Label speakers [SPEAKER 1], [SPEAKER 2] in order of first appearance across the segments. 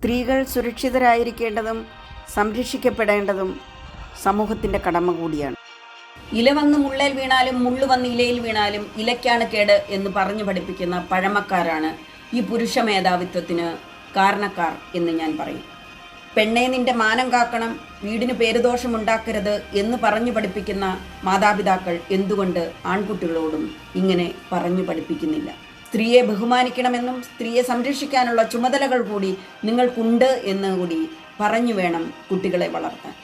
[SPEAKER 1] സ്ത്രീകൾ സുരക്ഷിതരായിരിക്കേണ്ടതും സംരക്ഷിക്കപ്പെടേണ്ടതും സമൂഹത്തിന്റെ കടമ കൂടിയാണ്. ഇല വന്ന് മുള്ളേൽ വീണാലും മുള്ളു വന്ന് ഇലയിൽ വീണാലും ഇലയ്ക്കാണ് കേട് എന്ന് പറഞ്ഞു പഠിപ്പിക്കുന്ന പഴമക്കാരാണ് ഈ പുരുഷ മേധാവിത്വത്തിന് കാരണക്കാർ എന്ന് ഞാൻ പറയും. പെണ്ണെ നിന്റെ മാനം കാക്കണം വീടിന് പേരുദോഷമുണ്ടാക്കരുത് എന്ന് പറഞ്ഞു പഠിപ്പിക്കുന്ന മാതാപിതാക്കൾ എന്തുകൊണ്ട് ആൺകുട്ടികളോടും ഇങ്ങനെ പറഞ്ഞു പഠിപ്പിക്കുന്നില്ല? സ്ത്രീയെ ബഹുമാനിക്കണമെന്നും സ്ത്രീയെ സംരക്ഷിക്കാനുള്ള ചുമതലകൾ കൂടി നിങ്ങൾക്കുണ്ട് എന്ന് കൂടി പറഞ്ഞു വേണം കുട്ടികളെ വളർത്താൻ.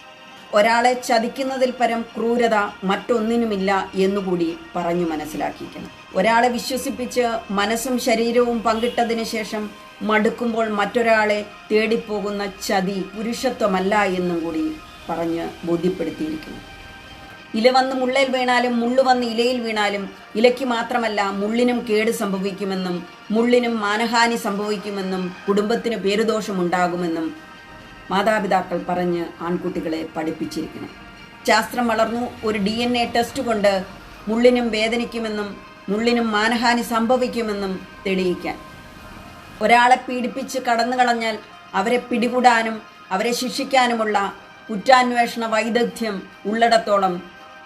[SPEAKER 1] ഒരാളെ ചതിക്കുന്നതിൽ പരം ക്രൂരത മറ്റൊന്നിനുമില്ല എന്നുകൂടി പറഞ്ഞു മനസ്സിലാക്കിക്കണം ഒരാളെ വിശ്വസിപ്പിച്ച് മനസ്സും ശരീരവും പങ്കിട്ടതിന് ശേഷം മടുക്കുമ്പോൾ മറ്റൊരാളെ തേടിപ്പോകുന്ന ചതി പുരുഷത്വമല്ല എന്നും കൂടി പറഞ്ഞ് ബോധ്യപ്പെടുത്തിയിരിക്കുന്നു. ഇല വന്ന് മുള്ളയിൽ വീണാലും മുള്ളു വന്ന് ഇലയിൽ വീണാലും ഇലയ്ക്ക് മാത്രമല്ല മുള്ളിനും കേട് സംഭവിക്കുമെന്നും മുള്ളിനും മാനഹാനി സംഭവിക്കുമെന്നും കുടുംബത്തിന് പേരുദോഷമുണ്ടാകുമെന്നും മാതാപിതാക്കൾ പറഞ്ഞ് ആൺകുട്ടികളെ പഠിപ്പിച്ചിരിക്കണം. ശാസ്ത്രം വളർന്നു ഒരു ഡി എൻ എ ടെസ്റ്റ് കൊണ്ട് മുള്ളിനും വേദനിക്കുമെന്നും മുള്ളിനും മാനഹാനി സംഭവിക്കുമെന്നും തെളിയിക്കാൻ. ഒരാളെ പീഡിപ്പിച്ച് കടന്നു കളഞ്ഞാൽ അവരെ പിടികൂടാനും അവരെ ശിക്ഷിക്കാനുമുള്ള കുറ്റാന്വേഷണ വൈദഗ്ധ്യം ഉള്ളിടത്തോളം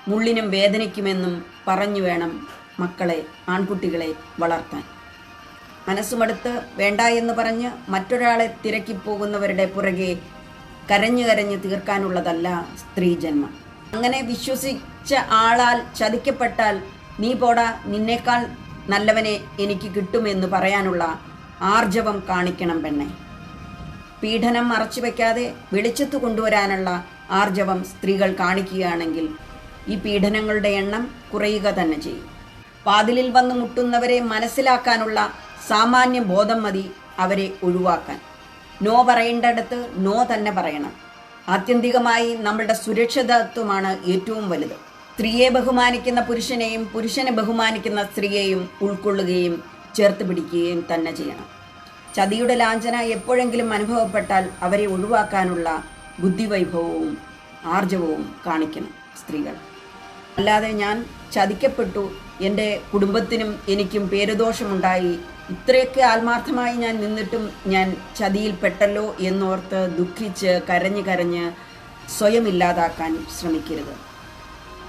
[SPEAKER 1] മുള്ളിനും വേദനിക്കുമെന്നും പറഞ്ഞു വേണം മക്കളെ ആൺകുട്ടികളെ വളർത്താൻ. മനസ്സുമടുത്ത് വേണ്ട എന്ന് പറഞ്ഞ് മറ്റൊരാളെ തിരക്കിപ്പോകുന്നവരുടെ പുറകെ കരഞ്ഞു കരഞ്ഞ് തീർക്കാനുള്ളതല്ല സ്ത്രീജന്മം. അങ്ങനെ വിശ്വസിച്ച ആളാൽ ചതിക്കപ്പെട്ടാൽ നീ പോടാ നിന്നേക്കാൾ നല്ലവനെ എനിക്ക് കിട്ടുമെന്ന് പറയാനുള്ള ആർജവം കാണിക്കണം പെണ്ണെ. പീഡനം മറച്ചു വെക്കാതെ വെളിച്ചത്ത് കൊണ്ടുവരാനുള്ള ആർജവം സ്ത്രീകൾ കാണിക്കുകയാണെങ്കിൽ ഈ പീഡനങ്ങളുടെ എണ്ണം കുറയുക തന്നെ ചെയ്യും. വാതിലിൽ വന്ന് മുട്ടുന്നവരെ മനസ്സിലാക്കാനുള്ള സാമാന്യ ബോധം മതി അവരെ ഒഴിവാക്കാൻ. നോ പറയേണ്ടടുത്ത് നോ തന്നെ പറയണം. ആത്യന്തികമായി നമ്മളുടെ സുരക്ഷിതത്വമാണ് ഏറ്റവും വലുത്. സ്ത്രീയെ ബഹുമാനിക്കുന്ന പുരുഷനെയും പുരുഷനെ ബഹുമാനിക്കുന്ന സ്ത്രീയെയും ഉൾക്കൊള്ളുകയും ചേർത്ത് പിടിക്കുകയും തന്നെ ചെയ്യണം. ചതിയുടെ ലാഞ്ചന എപ്പോഴെങ്കിലും അനുഭവപ്പെട്ടാൽ അവരെ ഒഴിവാക്കാനുള്ള ബുദ്ധിവൈഭവവും ആർജവവും കാണിക്കണം സ്ത്രീകൾ. അല്ലാതെ ഞാൻ ചതിക്കപ്പെട്ടു. എന്റെ കുടുംബത്തിനും എനിക്കും പേരുദോഷമുണ്ടായി. ഇത്രയൊക്കെ ആത്മാർത്ഥമായി ഞാൻ നിന്നിട്ടും ഞാൻ ചതിയിൽ ചതിയിൽപ്പെട്ടല്ലോ എന്നോർത്ത് ദുഃഖിച്ച് കരഞ്ഞ് കരഞ്ഞ് സ്വയം ഇല്ലാതാക്കാൻ ശ്രമിക്കരുത്.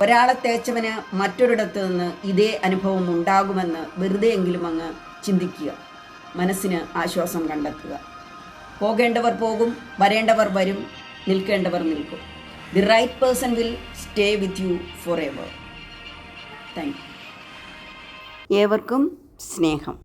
[SPEAKER 1] ഒരാളെ തേച്ചവന് മറ്റൊരിടത്ത് നിന്ന് ഇതേ അനുഭവം ഉണ്ടാകുമെന്ന് വെറുതെയെങ്കിലും അങ്ങ് ചിന്തിക്കുക. മനസ്സിന് ആശ്വാസം കണ്ടെത്തുക. പോകേണ്ടവർ പോകും വരേണ്ടവർ വരും നിൽക്കേണ്ടവർ നിൽക്കും. The right person will stay with you forever thank you ഏവർക്കും സ്നേഹം.